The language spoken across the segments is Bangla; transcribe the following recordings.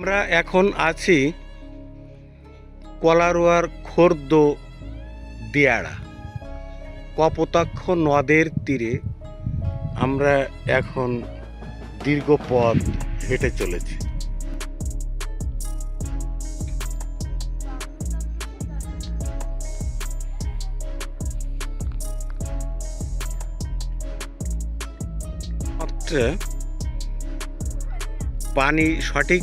আমরা এখন আছি কলারোয়ার খোর্দ দিয়াড়া। কপোতাক্ষ নদের তীরে আমরা এখন দীর্ঘ পথ হেঁটে চলেছি। পানি সঠিক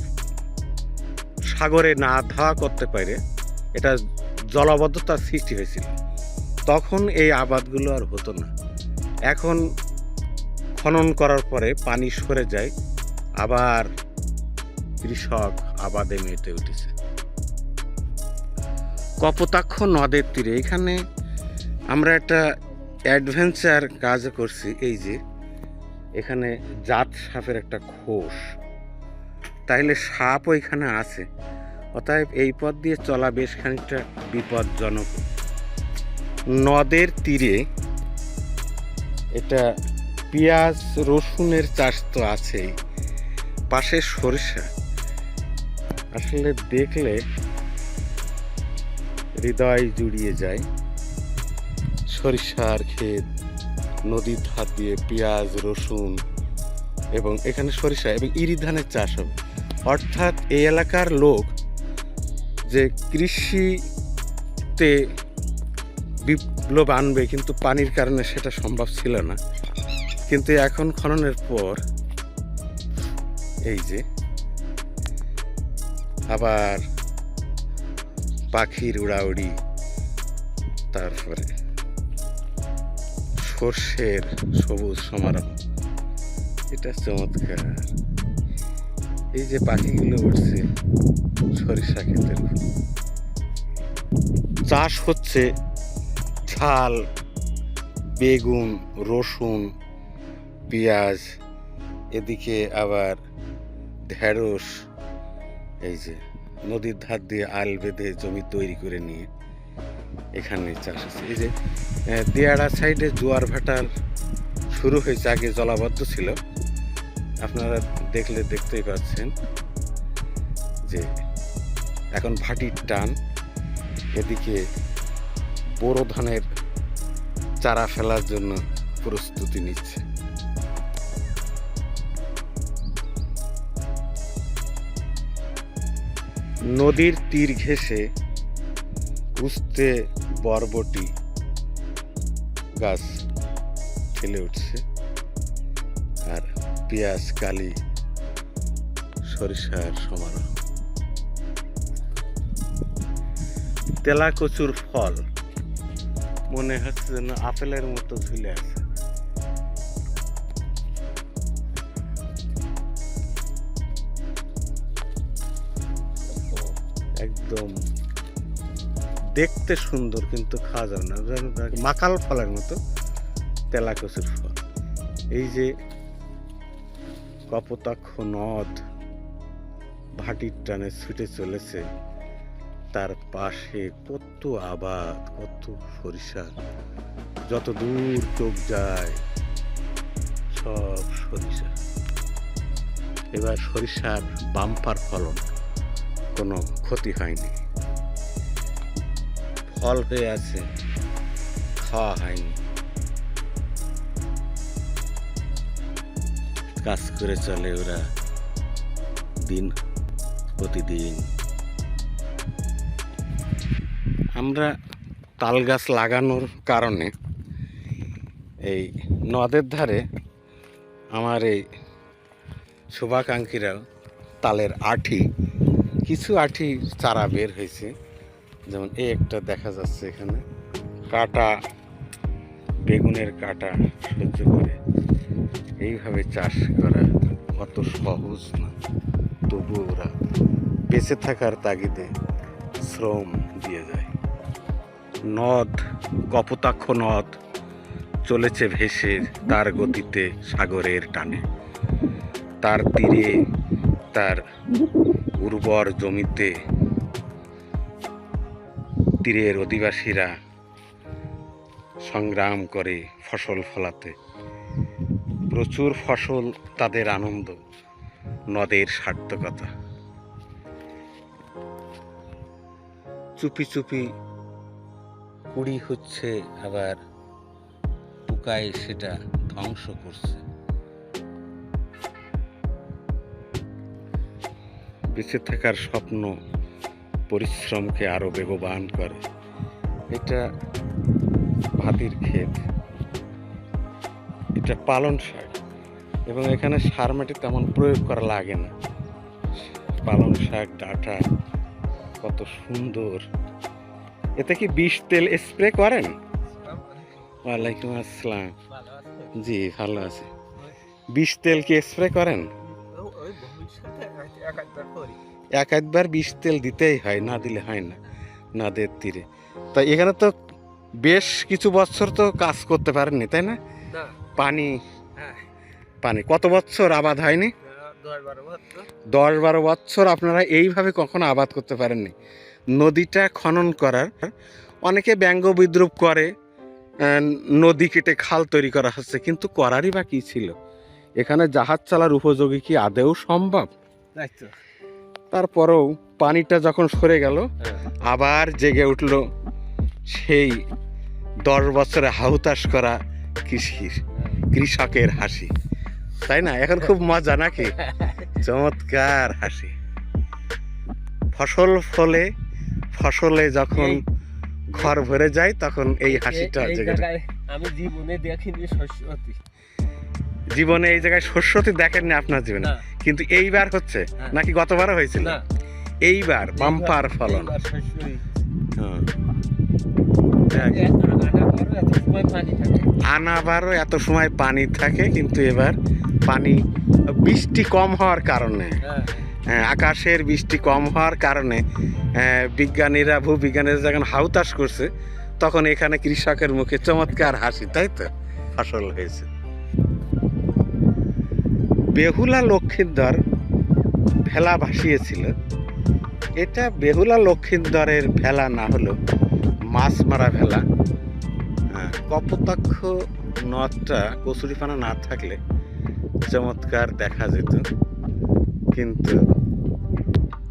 সাগরে না ধাওয়া করতে পারে, এটা জলবদ্ধতার সৃষ্টি হয়েছিল। তখন এই আবাদগুলো আর হতো না। এখন খনন করার পরে পানি সরে যায়, আবার কৃষক আবাদে মেতে উঠেছে। কপোতাক্ষ নদের তীরে, এখানে আমরা একটা অ্যাডভেঞ্চার কাজ করছি, এই যে, এখানে জাত সাপের একটা খোস। তাইলে সাপ ওইখানে আছে। অতএব এই পথ দিয়ে চলা বেশ খানিকটা বিপজ্জনক। নদের তীরে এটা পেঁয়াজ, রসুনের চাষ তো আছেই। পাশে সরিষা। আসলে দেখলে হৃদয় জুড়িয়ে যায়। সরিষার ক্ষেত, নদীর ধার দিয়ে পেঁয়াজ, রসুন এবং এখানে সরিষা এবং ইরি ধানের চাষ হবে। অর্থাৎ এই এলাকার লোক যে কৃষিতে বিপ্লব আনবে কিন্তু পানির কারণে সেটা সম্ভব ছিল না। কিন্তু এখন খননের পর এই যে আবার পাখির উড়াউড়ি, তারপরে সর্ষের সবুজ সমারোহ। এটা চমৎকার। এই যে পাখিগুলো উঠছে সরিষা ক্ষেতের চাষ হচ্ছে ঝাল, বেগুন, রসুন, পেঁয়াজ, এদিকে আবার ঢেঁড়স, এই যে নদীর ধার দিয়ে আল বেঁধে জমি তৈরি করে নিয়ে এখানে চাষ হচ্ছে। এই যে দিয়াড়া সাইডে জোয়ার ভাটার শুরু হয়েছে, আগে জলাবদ্ধ ছিল। আপনারা দেখলে দেখতেই পাচ্ছেন যে এখন ভাটির টান, এদিকে বোরো ধানের চারা ফেলার জন্য প্রস্তুতি নিচ্ছে। নদীর তীর ঘেঁষে উস্তে বরবটি গাছ ফেলে উঠছে। আর পেঁয়াজ, কালি, সরিষার সমারোহ তেলা কচুর ফল, মনে হচ্ছে যেন আপেলের মতো ঝুলে আছে। একদম দেখতে সুন্দর, কিন্তু খাওয়া যাবে না। মাকাল ফলের মতো তেলা কচুর ফল। এই যে কপোতাক্ষ নদ ভাটির টানে ছুটে চলেছে। তার পাশে কত আবাদ, কত সরিষা যত দূর চোখ যায়, সব সরিষা এবার সরিষার বাম্পার ফলন কোনো ক্ষতি হয়নি। ফল হয়ে আছে, খাওয়া হয়নি। কাজ করে চলে ওরা দিন প্রতিদিন। আমরা তাল গাছ লাগানোর কারণে এই নদের ধারে আমার এই শুভাকাঙ্ক্ষীরা তালের আঠি, কিছু আঠি চারা বের হয়েছে। যেমন এই একটা দেখা যাচ্ছে এখানে। কাটা, বেগুনের কাটা সহ্য করে এইভাবে চাষ করা অত সহজ না। তবু ওরা বেঁচে থাকার তাগিদে শ্রম দিয়ে যায়। নদ, কপোতাক্ষ নদ চলেছে ভেসে তার গতিতে সাগরের টানে। তার তীরে, তার উর্বর জমিতে তীরের অধিবাসীরা সংগ্রাম করে ফসল ফলাতে। প্রচুর ফসল তাদের আনন্দ, নদের সার্থকতা। চুপি চুপি কুড়ি হচ্ছে আবার পোকায় সেটা ধ্বংস করছে। বেঁচে থাকার স্বপ্ন পরিশ্রমকে আরও বেগবান করে। এটা ভাতির ক্ষেত। এটা পালন শাক। এবং এখানে সার মাটি তেমন প্রয়োগ করা লাগে না। পালং শাক, ডাটা, কত সুন্দর। এতে কি বিষ তেল স্প্রে করেন? ওয়ালাইকুম আসসালাম। জি, ভালো আছে। বিষ তেল কি স্প্রে করেন? এক একবার বিষ তেল দিতেই হয়, না দিলে হয় না না নদের তীরে। তাই এখানে তো বেশ কিছু বছর তো কাজ করতে পারেননি, তাই না? পানি। হ্যাঁ। পানি। কত বছর আবাদ হয়নি? দশ বারো বছর। আপনারা এইভাবে কখনো আবাদ করতে পারেননি। নদীটা খনন করার অনেকে ব্যঙ্গ বিদ্রুপ করে নদী কেটে খাল তৈরি করা হচ্ছে কিন্তু করারই বা কী ছিল? এখানে জাহাজ চালার উপযোগী কি আদেও সম্ভব? তারপরেও পানিটা যখন সরে গেল হ্যাঁ। আবার জেগে উঠল সেই দশ বছরে হাহুতাশ করা কৃষির। কৃষকের হাসি। তাই না? এখন খুব মজা নাকি? চমৎকার হাসি। ফসল ফলে ফসলে যখন ঘর ভরে যায় তখন এই হাসিটা এই- এই জায়গায় আমি জীবনে দেখিনি জীবনে এই জায়গায় শস্যতি দেখেননি আপনার জীবনে? কিন্তু এইবার হচ্ছে? হ্যাঁ। নাকি গতবারও হয়েছিল? এইবার বাম্পার ফলন। হ্যাঁ। আনাবারও এত সময় পানি থাকে। কিন্তু এবার পানি বৃষ্টি কম হওয়ার কারণে। হ্যাঁ। হ্যাঁ, আকাশের বৃষ্টি কম হওয়ার কারণে আহ, বিজ্ঞানীরা ভূবিজ্ঞানীরা যখন হাউতাস করছে তখন এখানে কৃষকের মুখে চমৎকার হাসি তাই তো? ফসল হয়েছে। বেহুলা লক্ষিন্দর ভেলা ভাসিয়েছিল। এটা বেহুলা লক্ষিন্দরের ভেলা না হলেও মাছ মারা হ্যাঁ, কপোতাক্ষ নদটা কচুরিপানা না থাকলে চমৎকার দেখা যেত। কিন্তু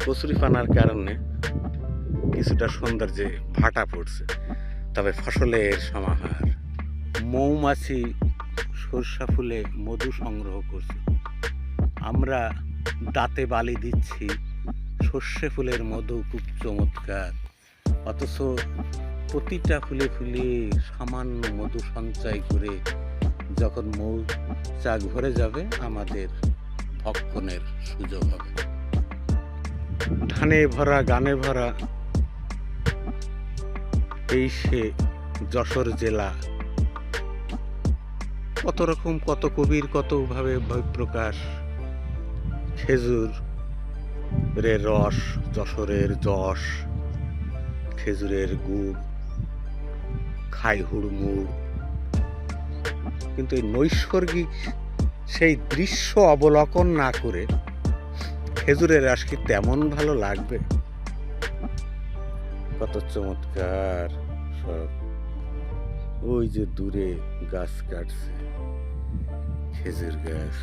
কচুরিপানার কারণে কিছুটা সৌন্দর্যে ভাটা পড়ছে। তবে ফসলের সমাহার মৌমাছি সরষা ফুলে মধু সংগ্রহ করছে। আমরা দাঁতে বালি দিচ্ছি সর্ষে ফুলের মধু খুব চমৎকার। অথচ প্রতিটা ফুলে ফুলে সামান্য মধু সঞ্চয় করে যখন মৌচাক ভরে যাবে, আমাদের ভক্ষণের সুযোগ হবে। ধানে ভরা, গানে ভরা এই সে যশোর জেলা। কত রকম, কত কবির, কত ভাবে প্রকাশ। খেজুর রে রস, যশোরের যশ, খেজুরের গুড়। খাই হুড়মুড়। কিন্তু এই নৈসর্গিক সেই দৃশ্য অবলোকন না করে খেজুরের রস কি তেমন ভালো লাগবে? কত চমৎকার সব। ওই যে দূরে গাছ কাটছে, খেজুর গাছ।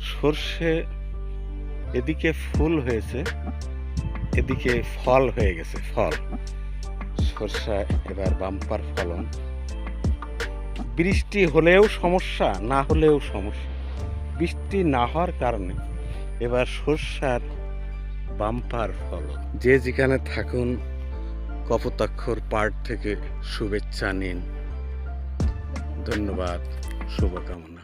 সর্ষে এদিকে ফুল হয়েছে, এদিকে ফল হয়ে গেছে, ফল। সর্ষা এবার বাম্পার ফলন। বৃষ্টি হলেও সমস্যা, না হলেও সমস্যা। বৃষ্টি না হওয়ার কারণে এবার সর্ষার বাম্পার ফলন। যে যেখানে থাকুন, কপোতাক্ষর পার্ট থেকে শুভেচ্ছা নিন। ধন্যবাদ, শুভকামনা।